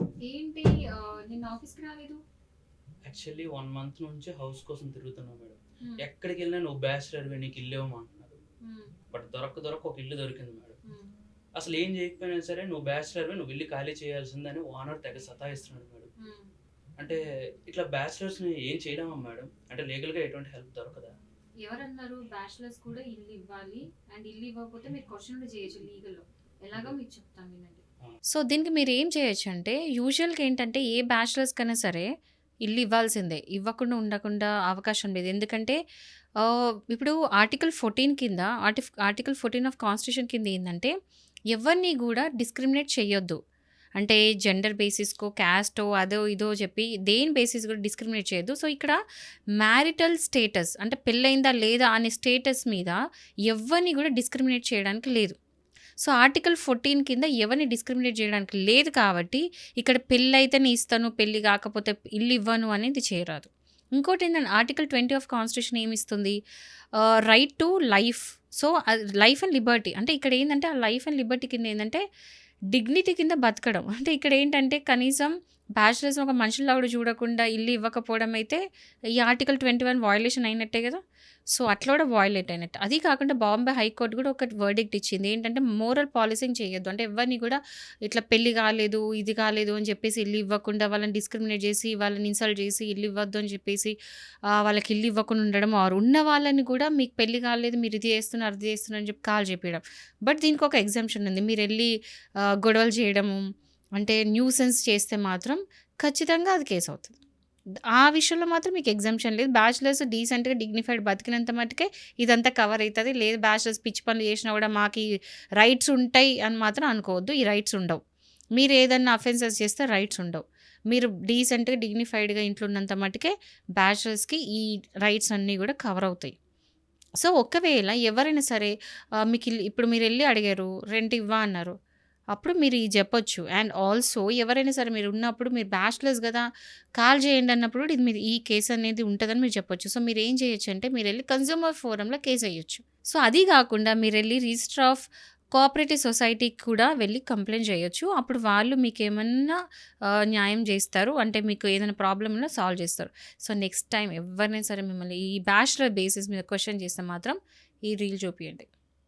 ఏంటి నిన్న ఆఫీస్కి రాలేదు? యాక్చువల్లీ వన్ మంత్ నుంచి హౌస్ కోసం తిరుగుతున్నా మేడం. ఎక్కడికి వెళ్ళినా నువ్వు బ్యాచిలర్ నీకు ఇల్లు మ్మ్. బట్ దొరక దొరక ఒక ఇల్లు దొరికింది మేడం. అసలు ఏం చేయకపోయినా సరే నువ్వు బ్యాచిలర్ నువ్వు ఇల్లు ఖాళీ చేయాల్సిందని ఓనర్ తెగ సతాయిస్తున్నాడు మేడం. అంటే ఇట్లా బ్యాచిలర్స్ని ఏం చేయడమా మేడం? అంటే లీగల్గా ఎటువంటి హెల్ప్ దొరకదా? ఎవరన్నారు బ్యాచిలర్స్ కూడా ఇల్లు ఇవ్వాలి అండ్ ఇల్లు ఇవ్వకపోతే మీరు క్వశ్చన్ చేయొచ్చు లీగల్లో. ఎలాగో మీకు చెప్తాను వినండి. సో దీనికి మీరు ఏం చేయొచ్చు అంటే యూజువల్గా ఏంటంటే ఏ బ్యాచిలర్స్ కైనా సరే ఇల్లు ఇవ్వాల్సిందే. ఇవ్వకుండా ఉండకుండా అవకాశం లేదు. ఎందుకంటే ఇప్పుడు ఆర్టికల్ ఫోర్టీన్ కింద ఆర్టి ఆర్టికల్ ఫోర్టీన్ ఆఫ్ కాన్స్టిట్యూషన్ కింద ఏంటంటే ఎవరిని కూడా డిస్క్రిమినేట్ చేయొద్దు. అంటే జెండర్ బేసిస్కో క్యాస్టో అదో ఇదో చెప్పి దేని బేసిస్ కూడా డిస్క్రిమినేట్ చేయొద్దు. సో ఇక్కడ మ్యారిటల్ స్టేటస్ అంటే పెళ్ళైందా లేదా అనే స్టేటస్ మీద ఎవరిని కూడా డిస్క్రిమినేట్ చేయడానికి లేదు. సో ఆర్టికల్ ఫోర్టీన్ కింద ఎవరిని డిస్క్రిమినేట్ చేయడానికి లేదు కాబట్టి ఇక్కడ పెళ్ళి అయితేనే ఇస్తాను పెళ్ళి కాకపోతే ఇల్లు ఇవ్వను అనేది చేయరాదు ఇంకోటి ఏంటంటే article twenty of constitution ఏమిస్తుంది? Right to life so life and liberty అంటే ఇక్కడ ఏంటంటే ఆ లైఫ్ అండ్ లిబర్టీ కింద ఏంటంటే డిగ్నిటీ కింద బతకడం. అంటే ఇక్కడ ఏంటంటే కనీసం బ్యాచిలర్స్ని ఒక మనుషుల్లో కూడా చూడకుండా ఇల్లు ఇవ్వకపోవడం అయితే ఈ ఆర్టికల్ ట్వంటీ వన్ వయలేషన్ అయినట్టే కదా. సో అట్లా కూడా వయలేట్ అయినట్టు. అది కాకుండా బాంబే హైకోర్టు కూడా ఒక వర్డిక్ట్ ఇచ్చింది. ఏంటంటే మోరల్ పాలసింగ్ చేయొద్దు. అంటే ఎవరిని కూడా ఇట్లా పెళ్ళి కాలేదు ఇది కాలేదు అని చెప్పేసి ఇల్లు ఇవ్వకుండా వాళ్ళని డిస్క్రిమినేట్ చేసి వాళ్ళని ఇన్సల్ట్ చేసి ఇల్లు ఇవ్వద్దు అని చెప్పేసి వాళ్ళకి ఇల్లు ఇవ్వకుండా ఉండడం ఆరు. ఉన్న వాళ్ళని కూడా మీకు పెళ్ళి కాలేదు మీరు ఇది చేస్తున్నారు అది చేస్తున్నారు అని చెప్పి కాల్ చెప్పడం బట్ దీనికి ఒక ఎగ్జామ్షన్ ఉంది. మీరు వెళ్ళి గొడవలు చేయడము అంటే న్యూసెన్స్ చేస్తే మాత్రం ఖచ్చితంగా అది కేసు అవుతుంది. ఆ విషయంలో మాత్రం మీకు ఎగ్జామ్షన్ లేదు. బ్యాచిలర్స్ డీసెంట్గా డిగ్నిఫైడ్ బతికినంత మట్టుకే ఇదంతా కవర్ అవుతుంది లేదు బ్యాచిలర్స్ పిచ్చి పనులు చేసినా కూడా మాకు ఈ రైట్స్ ఉంటాయి అని మాత్రం అనుకోవద్దు. ఈ రైట్స్ ఉండవు. మీరు ఏదన్నా అఫెన్సెస్ చేస్తే రైట్స్ ఉండవు. మీరు డీసెంట్గా డిగ్నిఫైడ్గా ఇంట్లో ఉన్నంత మట్టుకే బ్యాచిలర్స్కి ఈ రైట్స్ అన్నీ కూడా కవర్ అవుతాయి. సో ఒకవేళ ఎవరైనా సరే మీకు ఇప్పుడు మీరు వెళ్ళి అడిగారు రెంట్ ఇవ్వా అన్నారు. అప్పుడు మీరు ఇది చెప్పొచ్చు. అండ్ ఆల్సో ఎవరైనా సరే మీరు ఉన్నప్పుడు మీరు బ్యాచ్లర్స్ కదా కాల్ చేయండి అన్నప్పుడు ఇది మీరు ఈ కేసు అనేది ఉంటుందని మీరు చెప్పొచ్చు. సో మీరు ఏం చేయొచ్చు అంటే మీరు వెళ్ళి కన్జ్యూమర్ ఫోరంలో కేసు వేయొచ్చు. సో అది కాకుండా మీరు వెళ్ళి రిజిస్టర్ ఆఫ్ కోఆపరేటివ్ సొసైటీకి కూడా వెళ్ళి కంప్లైంట్ చేయొచ్చు. అప్పుడు వాళ్ళు మీకు ఏమన్నా న్యాయం చేస్తారు. అంటే మీకు ఏదైనా ప్రాబ్లమ్ ఉన్నా సాల్వ్ చేస్తారు. సో నెక్స్ట్ టైం ఎవరినైనా సరే మిమ్మల్ని ఈ బ్యాచులర్ బేసిస్ మీద క్వశ్చన్ చేస్తే మాత్రం ఈ రీల్ చూపియండి.